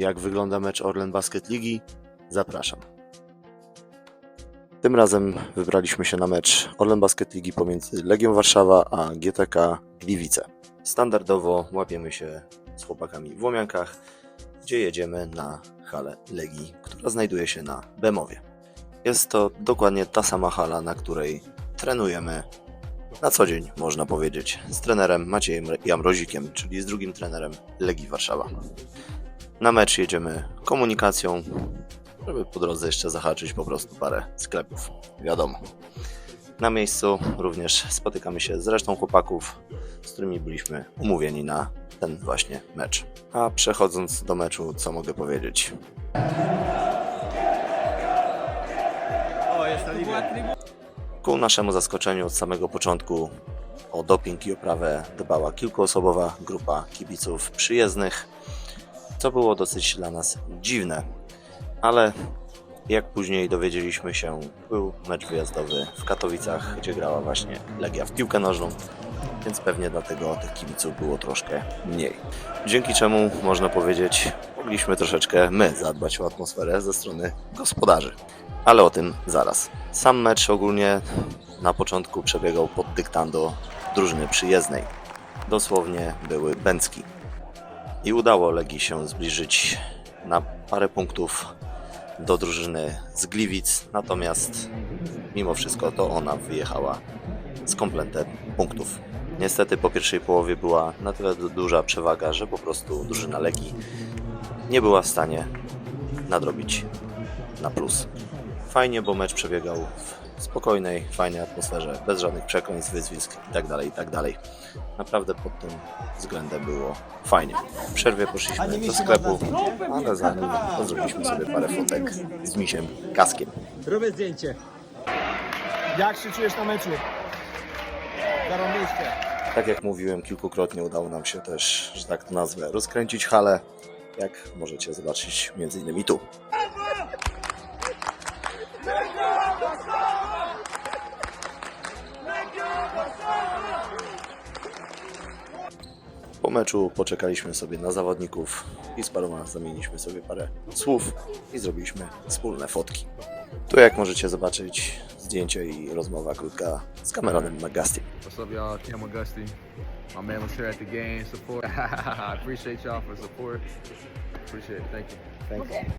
jak wygląda mecz Orlen Basket Ligi, zapraszam. Tym razem wybraliśmy się na mecz Orlen Basket Ligi pomiędzy Legią Warszawa a GTK Gliwice. Standardowo łapiemy się z chłopakami w Łomiankach, gdzie jedziemy na halę Legii, która znajduje się na Bemowie. Jest to dokładnie ta sama hala, na której trenujemy na co dzień, można powiedzieć, z trenerem Maciejem Jamrozikiem, czyli z drugim trenerem Legii Warszawa. Na mecz jedziemy komunikacją, żeby po drodze jeszcze zahaczyć po prostu parę sklepów, wiadomo. Na miejscu również spotykamy się z resztą chłopaków, z którymi byliśmy umówieni na ten właśnie mecz. A przechodząc do meczu, co mogę powiedzieć? Ku naszemu zaskoczeniu od samego początku o doping i oprawę dbała kilkuosobowa grupa kibiców przyjezdnych, co było dosyć dla nas dziwne, ale jak później dowiedzieliśmy się, był mecz wyjazdowy w Katowicach, gdzie grała właśnie Legia w piłkę nożną, więc pewnie dlatego tych kibiców było troszkę mniej. Dzięki czemu można powiedzieć, mogliśmy troszeczkę my zadbać o atmosferę ze strony gospodarzy. Ale o tym zaraz. Sam mecz ogólnie na początku przebiegał pod dyktando drużyny przyjezdnej. Dosłownie były bęcki. I udało Legii się zbliżyć na parę punktów do drużyny z Gliwic, natomiast mimo wszystko to ona wyjechała z kompletem punktów. Niestety po pierwszej połowie była na tyle du- duża przewaga, że po prostu drużyna Legii nie była w stanie nadrobić na plus. Fajnie, bo mecz przebiegał w spokojnej, fajnej atmosferze, bez żadnych przekleństw, wyzwisk itd., itd. Naprawdę pod tym względem było fajnie. W przerwie poszliśmy do sklepu, ale zanim zrobiliśmy sobie parę fotek z misiem Kaskiem. Robię zdjęcie. Jak się czujesz na meczu? Zarąbiście. Tak jak mówiłem, kilkukrotnie udało nam się też, że tak to nazwę, rozkręcić halę, jak możecie zobaczyć między innymi tu. Po meczu poczekaliśmy sobie na zawodników i z paroma zamieniliśmy sobie parę słów i zrobiliśmy wspólne fotki. Tu jak możecie zobaczyć zdjęcie i rozmowa krótka z kameranem Magastim. What's up, y'all? Cam Augusty. My man was here at the game. Support. I appreciate y'all for support. Appreciate it. Thank you. Thank you.